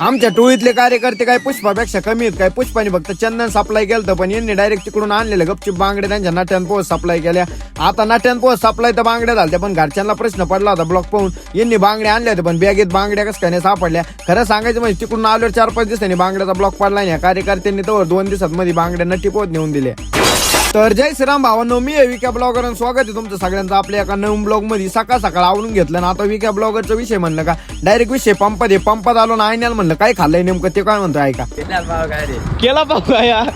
आमच्या टोळीतले कार्यकर्ते काय पुष्पापेक्षा कमी आहेत काय? पुष्पाने फक्त चंदन सप्लाय केलं पण यांनी डायरेक्ट तिकडून आणलेले गपचिप बांगड्या त्यांच्या नाट्यान पोहोच सप्लाय केल्या. आता नाट्यान पोहोच सप्लाय तर बांगड्या झाल्या पण घरच्यांना प्रश्न पडला होता ब्लॉक पाहून. यांनी बांगड्या आणल्या होत्या पण बॅगेत बांगड्या कसं काय सापडल्या. खरं सांगायचं म्हणजे तिकडून आल्यावर चार पाच दिवसांनी बांगड्याचा ब्लॉक पडला नाही. कार्यकर्त्यांनी तर दोन दिवसात मध्ये बांगड्या नट्टी पोहोच नेऊन दिल्या. तर जय श्रीराम भावांनो मी आहे विका ब्लॉगर आणि स्वागत आहे तुमचं सगळ्यांचं. आपल्या एका नवीन ब्लॉगमध्ये सकाळ सकाळ आवडून घेतलं ना आता विका ब्लॉगरचा विषय म्हणलं का डायरेक्ट विषय पंपात आहे. पंपात आलो ना आयण्याला म्हणलं काय खाल्लंय नेमकं? ते काय म्हणतो ऐका. केला पाहू काय यार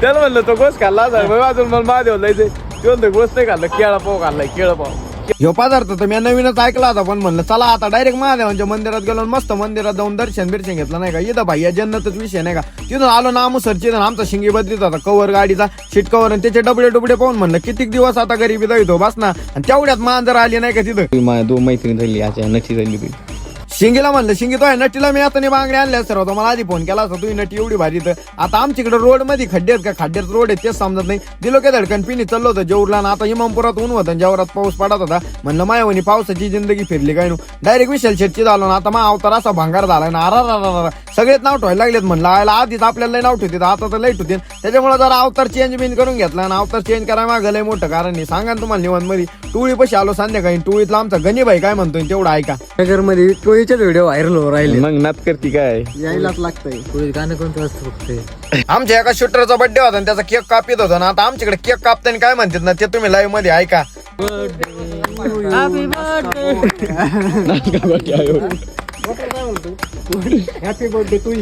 त्याला म्हणलं तो गोस खाल्ला अजून मला महादेव जायचंय. तो म्हणतो गोस नाही खाल्लं केळा पाव खाल्लाय केळं पाव. ह्यो पदार्थ तर मी नवीनच ऐकला होता पण म्हणलं चला आता डायरेक्ट महादेवांच्या मंदिरात गेलो आणि मस्त मंदिरात जाऊन दर्शन बिर्शन घेतलं नाही का? इथं भाई या जन्नतच विषय नाही का? तिथून आलो ना आमुसर तिथून आमचा शिंगी बदलीत होता कवर गाडीचा शीट कवर आणि त्याचे डबडे डुबडे पाहून म्हणलं किती दिवस आता गरीबी जायतो हो, बस ना. आणि तेवढ्यात मांजर आली नाही का तिथं? दोन मैत्रिणी झाली याच्या नक्षी झाली शिंगीला म्हणलं शिंगी तो आहे नटीला मी आता बांगड्या आणल्या सर होता मला आधी फोन केला असता. तुझी नटी एवढी भारी तर आता आमच्याकडे रोडमध्ये खड्डे आहेत का? खड्ड्यात रोड आहेत तेच समजत नाही. दिलो काय धडकन? पिणी चाललो होतं जेवढला ना आता इमामपुरात ऊन होतं जेवरात पाऊस पडत होता. म्हणलं मायावणी पावसाची जिंदगी फिरली काय नु? डायरेक्ट विशाल शेटची झालो ना आता मा अवतार असा भांगार झाला ना अरा सगळेच नाव ठेवायला लागलेत म्हणलं. आयला आधीच आपल्याला लय नाव ठेवते आता तर लय ठेवते. त्याच्यामुळे जरा अवतार चेंज बिन करून घेतला ना अवतार चेंज करायला मागं लय मोठं कारण नाही सांगा ना तुम्हाला निवांत मध्ये टुळी पशी आलो संध्याकाळी टुळीतला आमचा गणीबाई काय म्हणतोय तेवढं ऐका. नगरमध्ये टोळीचेच व्हिडिओ व्हायरल हो राहिले. मग नात करती काय? यायलाच लागतंय. टोळी गाणं कोणतं असतं फक्त आमच्या एका शूटरचा बर्थडे होता आणि त्याचा केक कापित होता. ना आता आमच्याकडे केक कापताना काय म्हणतात ना ते तुम्ही लाईव्हमध्ये ऐका. हॅपी बर्थडे टू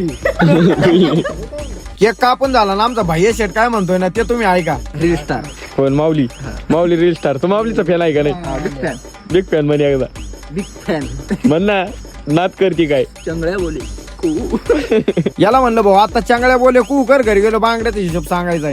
केक कापून झाला ना आमचा भाई शेट काय म्हणतोय ना ते तुम्ही ऐका. रील स्टार कोण माऊली. माऊली रील स्टार तो माऊलीचा फॅन आहे का नाही? बिग फॅन बिग फॅन म्हणे एकदा. बिग फॅन म्हण ना नात करती काय? चंगळ्या बोली. याला म्हणलं भाऊ आता चांगल्या बोले कू कर घरी गेलो बांगड्याचा हिशोब सांगायचा आहे.